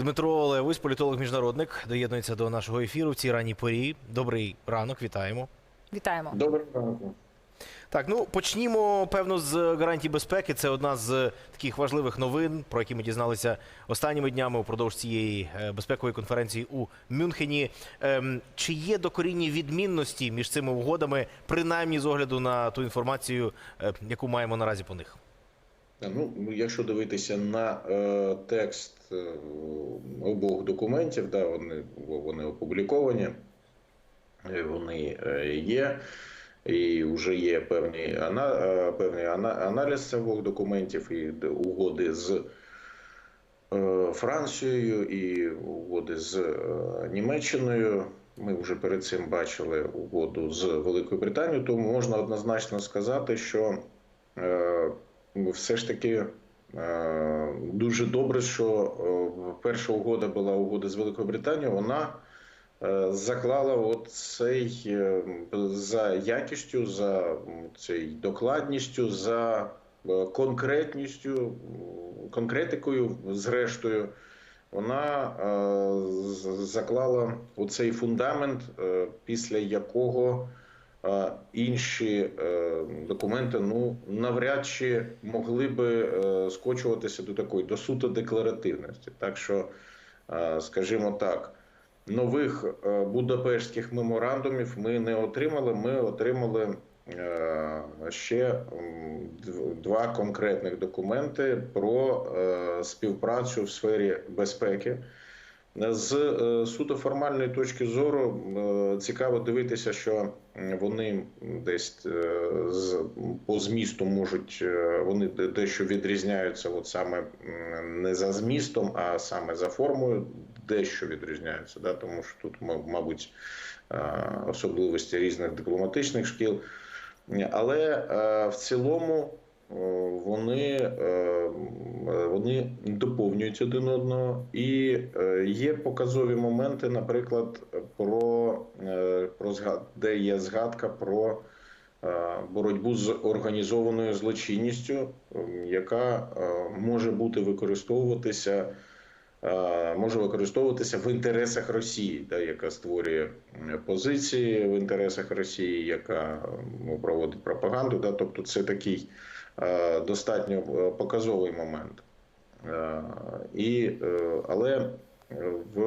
Дмитро Левусь, політолог-міжнародник, доєднується до нашого ефіру в цій ранній порі. Добрий ранок, вітаємо. Вітаємо. Доброго ранку. Так, ну почнімо певно з гарантій безпеки. Це одна з таких важливих новин, про які ми дізналися останніми днями упродовж цієї е, безпекової конференції у Мюнхені. Ем, Чи є докорінні відмінності між цими угодами, принаймні з огляду на ту інформацію, е, яку маємо наразі по них? Ну, якщо дивитися на е, текст е, обох документів, да, вони, вони опубліковані, е, вони е, є, і вже є певний, ана, е, певний ана, аналіз обох документів і угоди з е, Францією і угоди з е, Німеччиною. Ми вже перед цим бачили угоду з Великою Британією, тому можна однозначно сказати, що е, все ж таки е, дуже добре, що е, перша угода була угода з Великою Британією. Вона е, заклала от цей за якістю, за цей докладністю, за конкретністю, конкретикою, зрештою. Вона заклала оцей фундамент, після якого інші е, документи ну навряд чи могли би е, скочуватися до такої до суто декларативності. Так що, е, скажімо так, нових будапештських меморандумів ми не отримали. Ми отримали ще два конкретних документи про співпрацю в сфері безпеки. З суто формальної точки зору цікаво дивитися, що вони десь е, з по змісту можуть е, вони дещо відрізняються, от саме не за змістом, а саме за формою, дещо відрізняються. Да? Тому що тут, мабуть, е, особливості різних дипломатичних шкіл. Але в цілому вони, е, вони доповнюють один одного, і е, є показові моменти, наприклад, про, е, про де є згадка про е, боротьбу з організованою злочинністю, яка е, може бути використовуватися. Е, Може використовуватися в інтересах Росії, да, яка створює позиції в інтересах Росії, яка проводить пропаганду. Да, тобто це такий е, достатньо е, показовий момент. І, але в,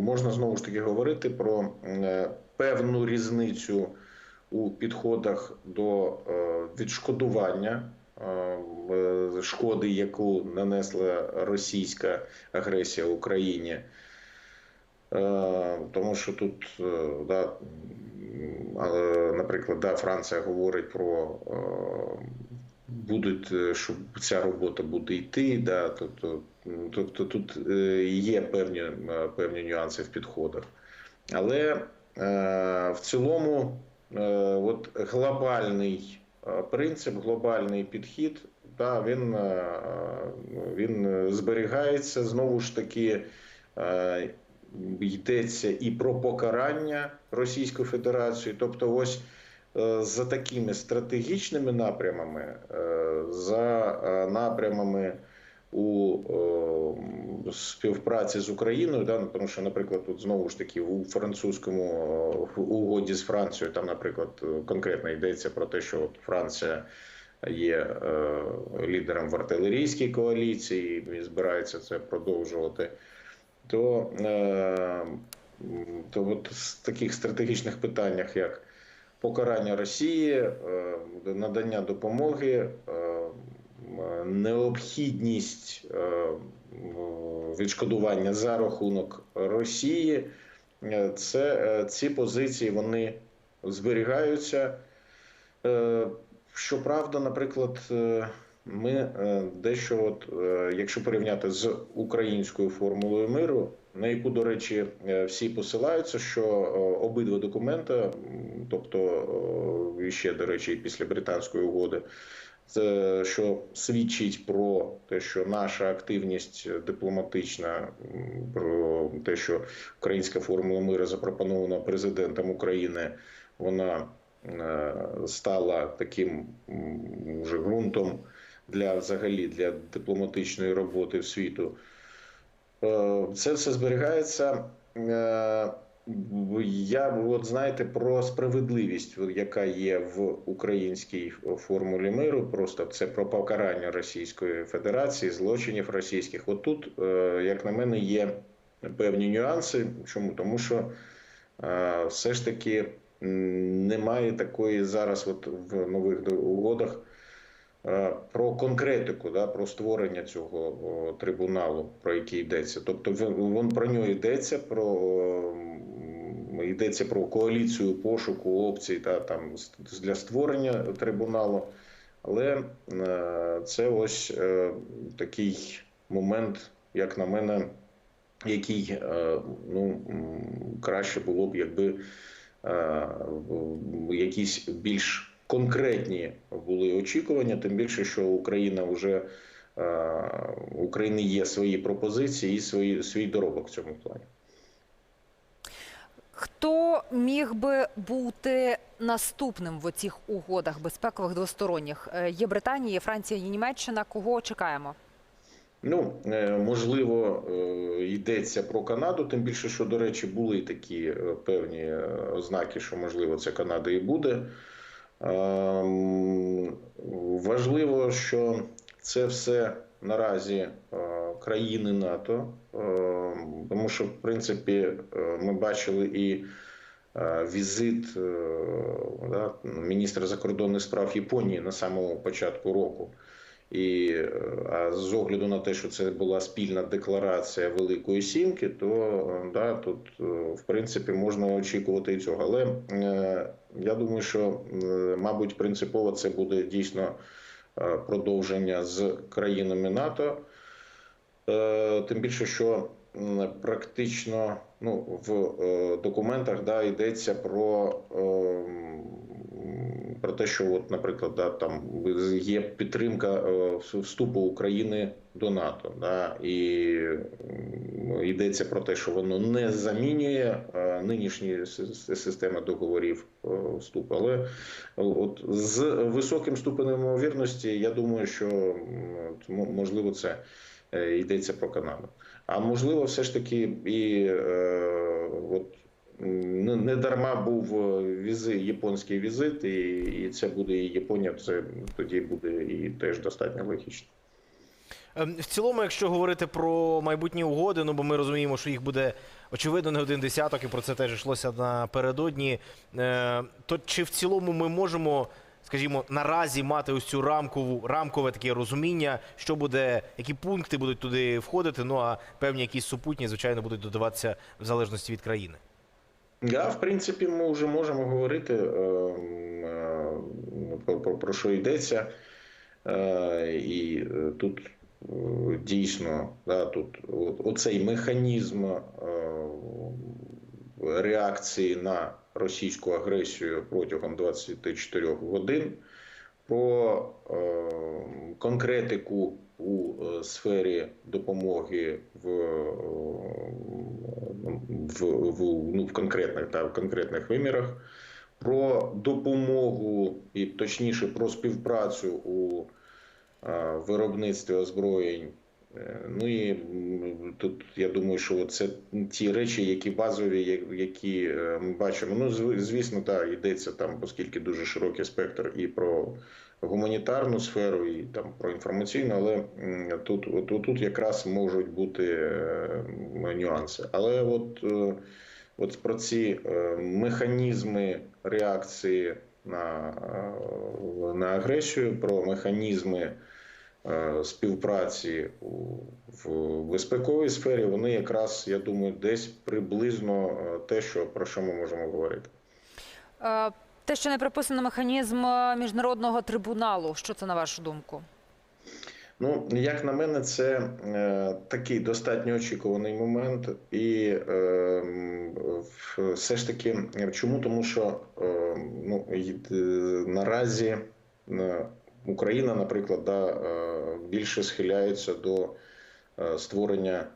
можна знову ж таки говорити про певну різницю у підходах до відшкодування шкоди, яку нанесла російська агресія Україні. Е, Тому що тут, е, да, наприклад, да, Франція говорить про е, будуть, е, що ця робота буде йти. Да, тобто, тобто тут е, є певні, е, певні нюанси в підходах. Але е, в цілому, е, от глобальний е, принцип, глобальний підхід, да, він, е, він зберігається знову ж таки. е, Йдеться і про покарання Російської Федерації, тобто, ось е, за такими стратегічними напрямами, е, за е, напрямами у е, співпраці з Україною, да, тому що, наприклад, тут знову ж таки у французькому е, угоді з Францією, там, наприклад, конкретно йдеться про те, що от Франція є е, лідером в артилерійській коаліції і збирається це продовжувати. То, е, то от з таких стратегічних питаннях, як покарання Росії, е, надання допомоги, е, необхідність е, відшкодування за рахунок Росії, е, це е, ці позиції вони зберігаються. Щоправда, наприклад, ми дещо, от, якщо порівняти з українською формулою миру, на яку, до речі, всі посилаються, що обидва документи, тобто ще, до речі, після британської угоди, це що свідчить про те, що наша активність дипломатична, про те, що українська формула миру запропонована президентом України, вона е, стала таким вже ґрунтом для взагалі для дипломатичної роботи в світу. Е, Це все зберігається. Я от знаєте про справедливість, яка є в українській формулі миру. Просто це про покарання Російської Федерації, злочинів російських. От тут, е, як на мене, є певні нюанси. Чому? Тому що е, все ж таки немає такої зараз, от в нових угодах. Е, Про конкретику, да, про створення цього трибуналу, про який йдеться. Тобто він- про нього йдеться, про йдеться про коаліцію пошуку опцій та там для створення трибуналу. Але е, це ось е, такий момент, як на мене, який е, ну, краще було б, якби е, якісь більш конкретні були очікування, тим більше, що Україна вже е, України є свої пропозиції і свої, свій доробок в цьому плані. Хто міг би бути наступним в оцих угодах безпекових двосторонніх? Е, Є Британія, є Франція, є Німеччина. Кого чекаємо? Ну, е, можливо, е, йдеться про Канаду, тим більше, що, до речі, були такі певні ознаки, що, можливо, це Канада і буде. Ем, Важливо, що це все наразі е, країни НАТО, е, тому що, в принципі, е, ми бачили і візит да, міністра закордонних справ Японії на самому початку року. І а з огляду на те, що це була спільна декларація Великої Сімки, то да, тут в принципі можна очікувати і цього. Але е, я думаю, що мабуть принципово це буде дійсно продовження з країнами НАТО. Е, Тим більше, що практично ну, в е, документах да, йдеться про, ем, про те, що, от, наприклад, да, там є підтримка е, вступу України до НАТО. Да, і м, йдеться про те, що воно не замінює е, нинішні системи договорів е, вступу. Але от, з високим ступенем ймовірності, я думаю, що можливо це е, йдеться про Канаду. А можливо, все ж таки і е, от не дарма був е, візи, японський візит, і, і це буде і Японія, це тоді буде і теж достатньо логічно. Ем, В цілому, якщо говорити про майбутні угоди, ну бо ми розуміємо, що їх буде очевидно не один десяток, і про це теж йшлося напередодні. е, То чи в цілому ми можемо, скажімо, наразі мати ось цю рамкову рамкове таке розуміння, що буде, які пункти будуть туди входити? Ну а певні якісь супутні, звичайно, будуть додаватися в залежності від країни. Я, в принципі, ми вже можемо говорити е, е, про, що йдеться. Е, і тут дійсно да, тут оцей механізм реакції на російську агресію протягом 24 годин, про е, конкретику у е, сфері допомоги в, е, в, в, ну, в конкретних та в конкретних вимірах, про допомогу і точніше про співпрацю у виробництві озброєнь. Е, Ну і тут я думаю, що це ті речі, які базові, які е, ми бачимо. Ну, звісно, так, йдеться там, оскільки дуже широкий спектр і про гуманітарну сферу, і там про інформаційну, але м, тут, тут якраз можуть бути е, нюанси. Але от, от про ці механізми реакції на, на агресію, про механізми співпраці в безпековій сфері, вони якраз, я думаю, десь приблизно е, те, що про що ми можемо говорити. Е, Те, що не приписано механізм е, міжнародного трибуналу, що це на вашу думку? Ну, як на мене, це е, такий достатньо очікуваний момент, і е, все ж таки, е, чому? Тому що е, ну, е, наразі е, Україна, наприклад, да, е, більше схиляється до е, створення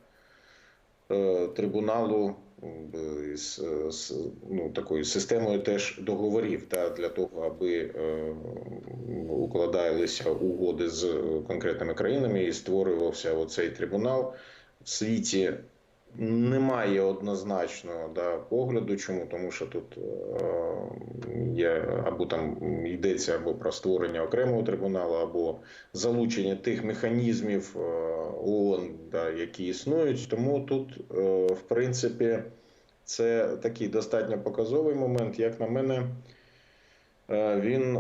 е, трибуналу з, з ну, такою системою теж договорів та, для того, аби укладалися угоди з конкретними країнами і створювався оцей трибунал. в світі немає однозначного да, погляду. Чому? Тому що тут е, є або там йдеться або про створення окремого трибуналу, або залучення тих механізмів е, ООН, да, які існують. Тому тут, е, в принципі, це такий достатньо показовий момент. Як на мене, він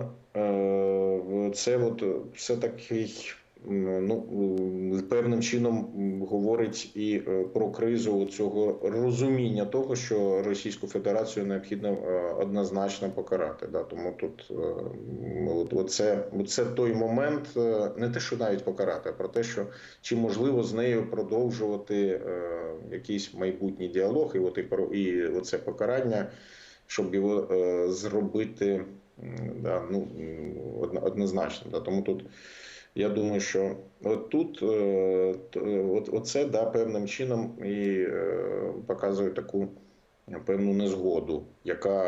це от все такий. Ну, певним чином говорить і е, про кризу цього розуміння того, що Російську Федерацію необхідно е, однозначно покарати. Да? Тому тут е, оце, це той момент, не те, що навіть покарати, а про те, що чи можливо з нею продовжувати якийсь майбутній діалог, і от і оце покарання, щоб його зробити да, ну, однозначно. Да. Тому тут я думаю, що от тут е, т- от, оце да, певним чином і е, показує таку певну незгоду, яка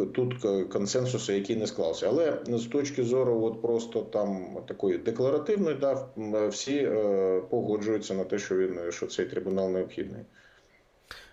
е, тут консенсусу, який не склався. Але з точки зору, от просто там такої декларативної, да, всі е, погоджуються на те, що він що цей трибунал необхідний.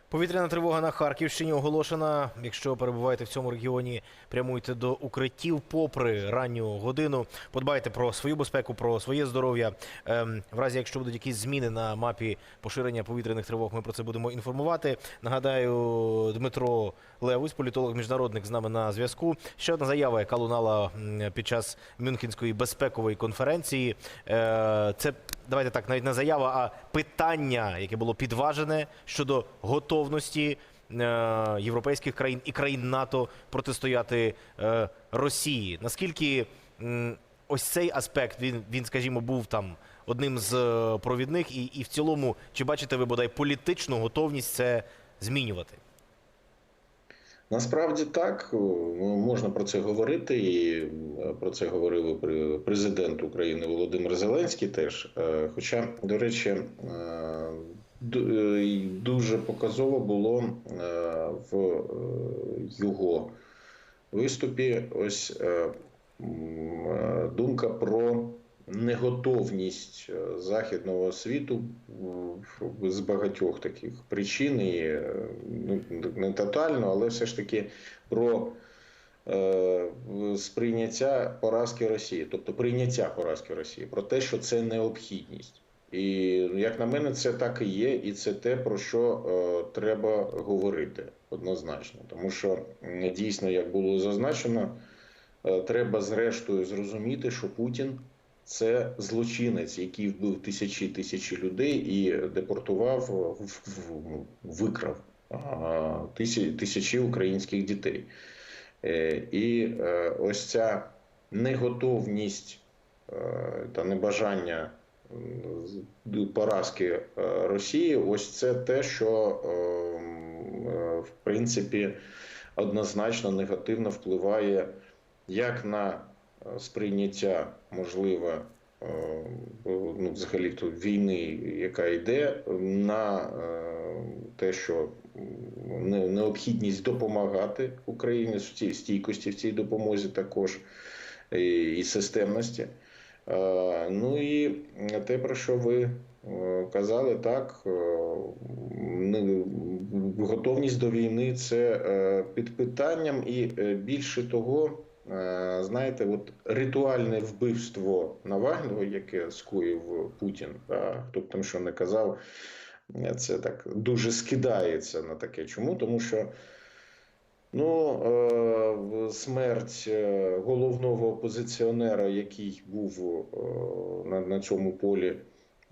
Повітряна тривога на Харківщині оголошена. Якщо перебуваєте в цьому регіоні, прямуйте до укриттів попри ранню годину. Подбайте про свою безпеку, про своє здоров'я. Ем, в разі, якщо будуть якісь зміни на мапі поширення повітряних тривог, ми про це будемо інформувати. Нагадаю, Дмитро Левусь, політолог міжнародник, з нами на зв'язку. Ще одна заява, яка лунала під час Мюнхенської безпекової конференції. Е, Це давайте так, навіть не заява, а питання, яке було підважене щодо готовності е, європейських країн і країн НАТО протистояти е, Росії. Наскільки ось цей аспект він, він, скажімо, був там одним з е, провідних, і, і в цілому, чи бачите ви бодай політичну готовність це змінювати? Насправді так, ну, можна про це говорити, і е, про це говорив президент України Володимир Зеленський теж. Е, Хоча, до речі, е, е, дуже показово було е, в е, його виступі ось е, е, думка про неготовність е, західного світу з багатьох таких причин, і е, ну, не тотально, але все ж таки про е, сприйняття поразки Росії, тобто прийняття поразки Росії, про те, що це необхідність. І як на мене, це так і є, і це те, про що е, треба говорити однозначно. Тому що дійсно, як було зазначено, е, треба зрештою зрозуміти, що Путін це злочинець, який вбив тисячі тисячі людей і депортував, викрав тисячі, тисячі українських дітей. Е, І е, ось ця неготовність е, та небажання поразки Росії, ось це те, що е, м, е, в принципі однозначно негативно впливає як на сприйняття можливе е, ну, взагалі то війни, яка йде, на е, те, що необхідність допомагати Україні в цій стійкості в цій допомозі також і, системності. Е, Ну і те, про що ви е, казали, так е, готовність до війни це е, під питанням, і е, більше того, е, знаєте, от ритуальне вбивство Навального, яке скоїв Путін, хто б там що не казав, е, це так дуже скидається на таке. Чому? Тому що. Ну, е, смерть е, головного опозиціонера, який був е, на, цьому полі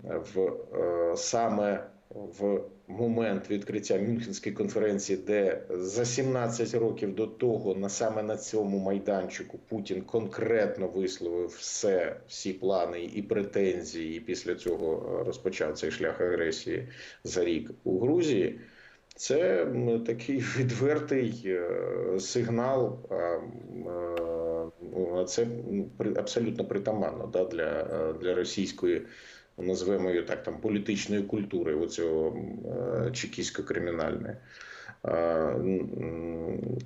е, в е, саме в момент відкриття Мюнхенської конференції, де за 17 років до того, на саме на цьому майданчику, Путін конкретно висловив все, всі плани і претензії, і після цього е, розпочав цей шлях агресії за рік у Грузії. Це такий відвертий е, сигнал, е, ну, це абсолютно притаманно да, для, для російської, назвемо її так, там, політичної культури, оцього е, чекістсько-кримінальної. Е,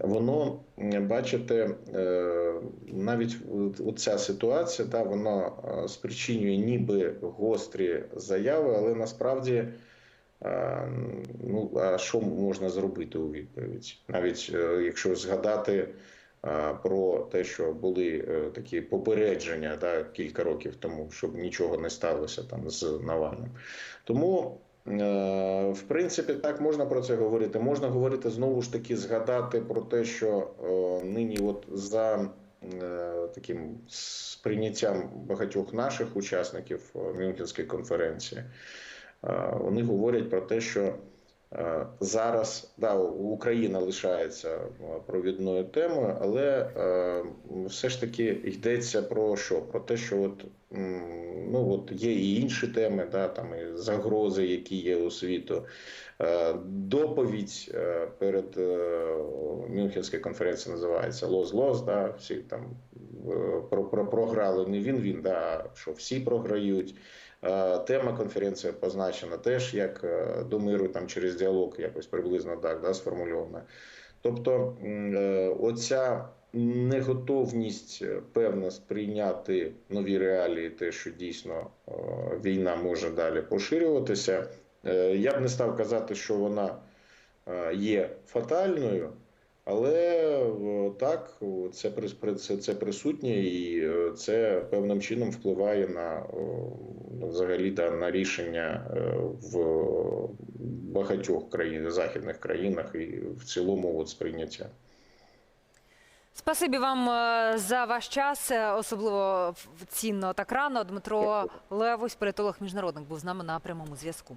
Воно, бачите, е, навіть от- ця ситуація, та, вона спричинює ніби гострі заяви, але насправді ну, а що можна зробити у відповідь? Навіть якщо згадати про те, що були е, такі попередження да, кілька років тому, щоб нічого не сталося там з Навальним. Тому, е, в принципі, так можна про це говорити. Можна говорити знову ж таки, згадати про те, що е, нині, от за таким сприйняттям багатьох наших учасників Мюнхенської конференції, вони говорять про те, що Зараз да, Україна лишається е, провідною темою, але е, все ж таки йдеться про що? Про те, що от, ну, от є і інші теми, да, там і загрози, які є у світу. Е, Доповідь е, перед е, Мюнхенською конференцією називається Лоз-Лоз. Да, всі там е, про, про, програли не він, він, да, що всі програють. Е, Тема конференції позначена теж як е, до миру там через діалог, якось приблизно так да, сформульована. Тобто, е, оця неготовність певна сприйняти нові реалії, те, що дійсно війна може далі поширюватися. Я б не став казати, що вона є фатальною. Але е, так, це, це, це присутнє і е, це певним чином впливає на ну, взагалі да, на рішення е, в багатьох країн, західних країнах і в цілому от сприйняття. Спасибі вам за ваш час, особливо цінно так рано. Дмитро Левось, політолог міжнародник, був з нами на прямому зв'язку.